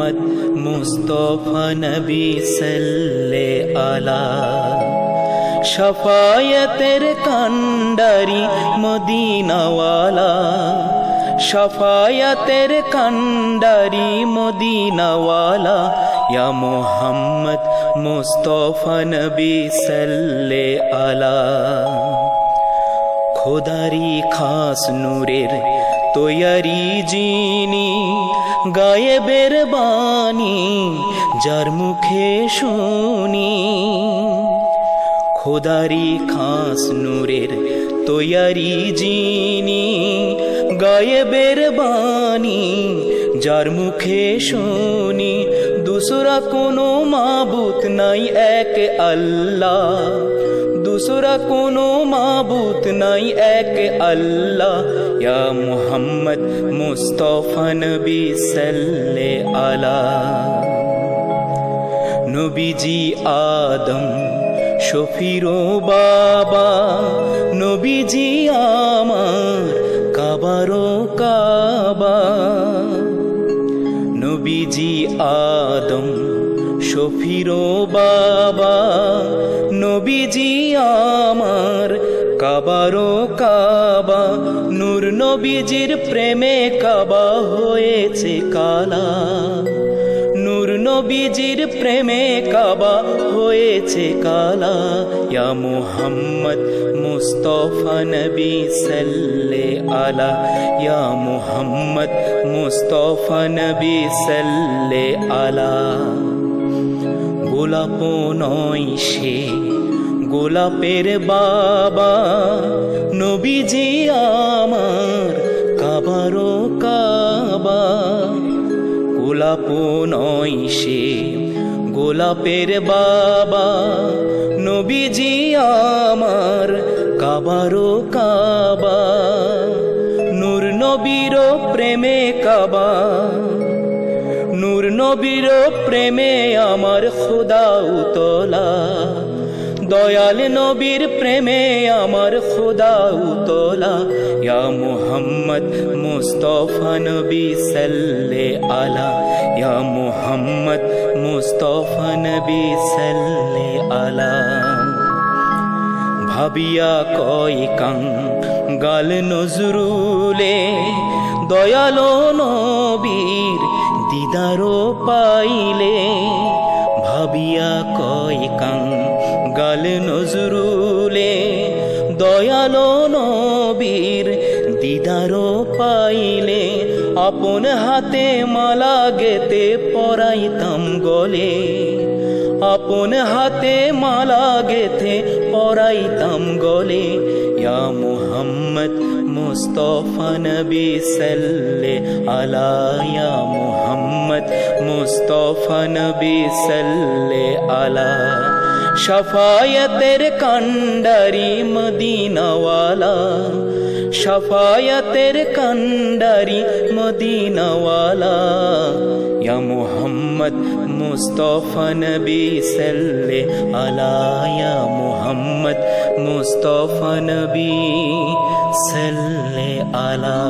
মোহাম্মদ মুস্তফা নবী সাল্লে আলা শফায়তের কান্ডারি মদিনাওয়ালা। শফায়তের কান্ডারি মদিনাওয়ালা। ইয়া মোহাম্মদ মুস্তফা নবী সাল্লে আলা খোদারি খাস নূরের তৈয়ারি জিনি, গায়েবের বাণী, যার মুখে শুনি। খোদারি খাস নূরের তৈয়ারি জিনি, গায়েবের বাণী, যার মুখে শুনি। দুসরা কোনো মাবুত নাই এক আল্লাহ দুসরা কোনো মাবুত নাই এক আল্লাহ ইয়া মুহাম্মদ মুস্তফা নবী সাল্লে আলা নবীজি আদম শফিরো বাবা নবীজি আদম শফিরো বাবা নবীজি আমার কাবারো কাবা নূর নবীজির প্রেমে কাবা হয়েছে কালা। নবীজির প্রেমে কাবা হয়েছে কালা। ইয়া মুহাম্মদ মুস্তফা নবী সাল্লে আলা। ইয়া মুহাম্মদ মুস্তফা নবী সাল্লে আলা। গোলাপ নয় সে গোলাপের বাবা। নবীজি আমার কাবারো কাবা। গোলাপ নয় সে গোলাপের বাবা নবীজি আমার, কাবারো কাবা, নূর নবীর প্রেমে কাবা, নূর নবীর প্রেমে আমার খোদা উতলা। দয়াল নবীর প্রেমে আমার খোদা উতলা। ইয়া মুহাম্মদ মুস্তফা নবী সাল্লে আলা। ইয়া মুহাম্মদ মুস্তফা নবী সাল্লে আলা। ভাবিয়া কয় কাং গাল নজরুলে, দয়ালো নবীর দিদারো পাইলে। ভাবিয়া কয় কাং গাল নজরুলে দয়ালো নবীর দিদারো পাইলে আপন হাতে মালা গেতে পরাইতাম গলে। আপন হাতে মালা গেথে পরাইতাম গলে। ইয়া মুহাম্মদ মুস্তফা নবী সাল্লে আলা, ইয়া মুহাম্মদ মুস্তফা নবী সাল্লে আলা। শফায়তের কান্ডারি মদিনাওয়ালা শফায়তের কান্ডারি মদিনাওয়ালা। ইয়া মুহাম্মদ মুস্তফা নবী সাল্লে আলা, ইয়া মুহাম্মদ মুস্তফা নবী সাল্লে আলা।